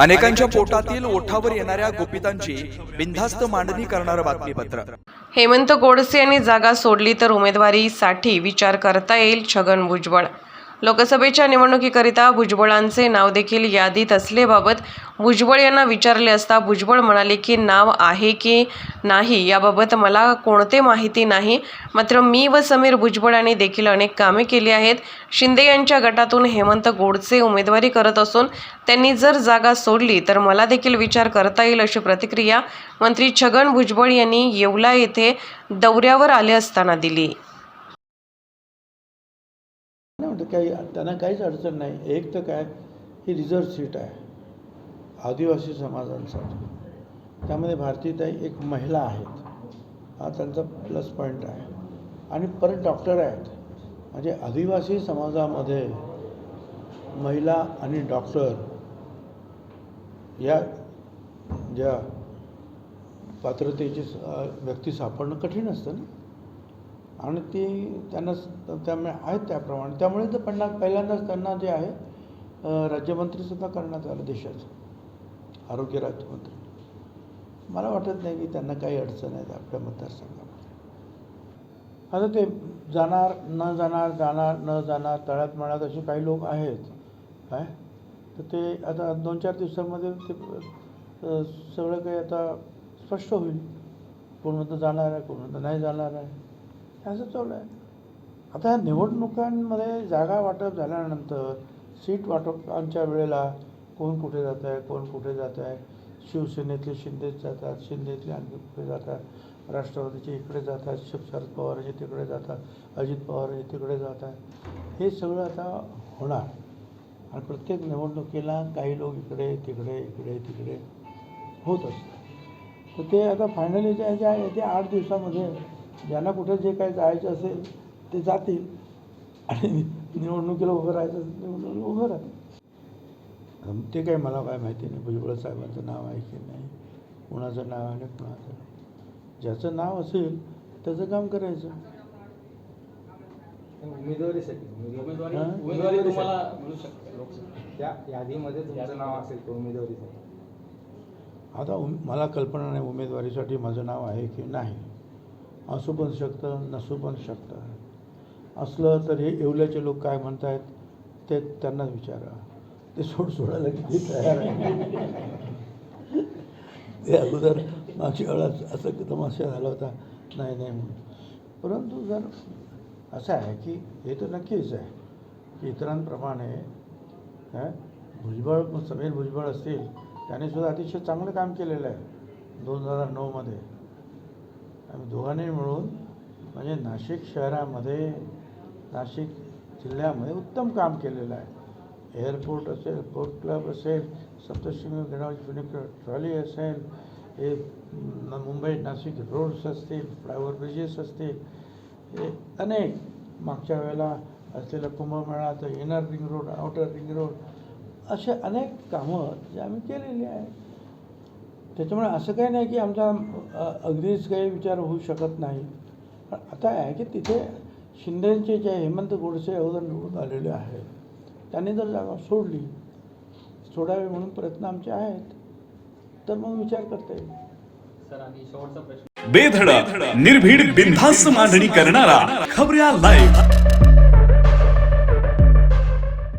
अनेकांच्या पोटातील ओठावर येणाऱ्या गोपितांची बिनधास्त मांडणी करणारं बातमीपत्र. हेमंत गोडसे यांनी जागा सोडली तर उमेदवारीसाठी विचार करता येईल छगन भुजबळ. लोकसभेच्या निवडणुकीकरिता भुजबळांचे नाव देखील यादीत असल्याबाबत भुजबळ यांना विचारले असता भुजबळ म्हणाले की नाव आहे की नाही याबाबत मला कोणते माहिती नाही. मात्र मी व समीर भुजबळ यांनी देखील अनेक कामे केली आहेत. शिंदे यांच्या गटातून हेमंत गोडसे उमेदवारी करत असून त्यांनी जर जागा सोडली तर मला देखील विचार करता येईल अशी प्रतिक्रिया मंत्री छगन भुजबळ यांनी येवला येथे दौऱ्यावर आले असताना दिली. काही त्यांना काहीच अडचण नाही. एक तर काय ही रिझर्व सीट आहे. आदिवासी समाजांसाठी. त्यामध्ये भारतीताई एक महिला आहेत. हा त्यांचा प्लस पॉईंट आहे. आणि परत डॉक्टर आहेत. म्हणजे आदिवासी समाजामध्ये महिला आणि डॉक्टर या ज्या पात्रतेची व्यक्ती सापडणं कठीण असतं ना? आणि ती त्यांना त्यामुळे आहेत त्याप्रमाणे. त्यामुळे तर पन्ना पहिल्यांदाच त्यांना जे आहे राज्यमंत्रीसुद्धा करण्यात आलं देशाचं. आरोग्य राज्यमंत्री. मला वाटत नाही की त्यांना काही अडचण आहेत आपल्या मतदारसंघामध्ये. आता ते जाणार न जाणार जाणार न जाणार तळ्यात मळ्यात असे काही लोक आहेत. काय? तर ते आता दोन चार दिवसांमध्ये ते सगळं काही आता स्पष्ट होईल. कोण म्हणतं जाणार आहे कोण म्हणतं नाही जाणार आहे. असं चालू आहे. आता ह्या निवडणुकांमध्ये जागा वाटप झाल्यानंतर सीट वाटपांच्या वेळेला कोण कुठे जात आहे कोण कुठे जात आहे? शिवसेनेतले शिंदेच जातात शिंदेतले आणखी कुठे जातात? राष्ट्रवादीचे इकडे जातात शिव शरद पवारचे तिकडे जातात अजित पवार हे तिकडे जातात. हे सगळं आता होणार. आणि प्रत्येक निवडणुकीला काही लोक इकडे तिकडे इकडे तिकडे होत असतात. तर ते आता फायनली ज्या जे आहे ते आठ दिवसामध्ये ज्यांना कुठे जे काही जायचं असेल ते जातील. आणि निवडणुकीला उभं राहायचं असेल निवडणुकीला उभं राहतील. ते काही मला काय माहिती नाही. भुजबळ साहेबांचं नाव आहे की नाही? कुणाचं नाव आहे आणि कुणाचं नाही. ज्याचं नाव असेल त्याचं काम करायचं. उमेदवारीसाठी उमेदवारी? उमेदवारी तुम्हाला मिळू शकते. लोकसभेत त्या यादीमध्ये तुमचं नाव असेल तर उमेदवारीसाठी. आता उम मला कल्पना नाही उमेदवारीसाठी माझं नाव आहे की नाही. असू पण शकतं नसू पण शकतं. असलं तर हे येवल्याचे लोक काय म्हणत आहेत ते त्यांना विचारा. ते सोड सोडायला किती तयार आहे. ते अगोदर मागच्या वेळा असं तमाशा झाला होता नाही नाही म्हणून. परंतु जर असं आहे की हे तर नक्कीच आहे की इतरांप्रमाणे भुजबळ समीर भुजबळ असतील त्याने सुद्धा अतिशय चांगलं काम केलेलं आहे. दोन हजार नऊमध्ये. दोघांनी मिळून म्हणजे नाशिक शहरामध्ये नाशिक जिल्ह्यामध्ये उत्तम काम केलेलं आहे. एअरपोर्ट असेल पोर्ट क्लब असेल सप्तशृंगी गणराज फिनिकर ट्रॉली असेल हे मुंबई नाशिक रोड्स असतील फ्लायओव्हर ब्रिजेस असतील हे अनेक मागच्या वेळेला असलेला कुंभमेळा तर inner ring road outer ring road असे अनेक कामं जे आम्ही केलेली आहे त्याच्यामुळे असं काही नाही की आमचा अगदीच काही विचार होऊ शकत नाही. पण आता आहे की तिथे शिंदेचे जे हेमंत गोडसे अगोदर निवडून आलेले आहेत त्यांनी जर जागा सोडली सोडावी म्हणून प्रयत्न आमचे आहेत तर मग विचार करता येईल. सर आणि शेवटचा प्रश्न. बेधडक निर्भीड बिनधास्त मांडणी करणारा खबऱ्या लाईव्ह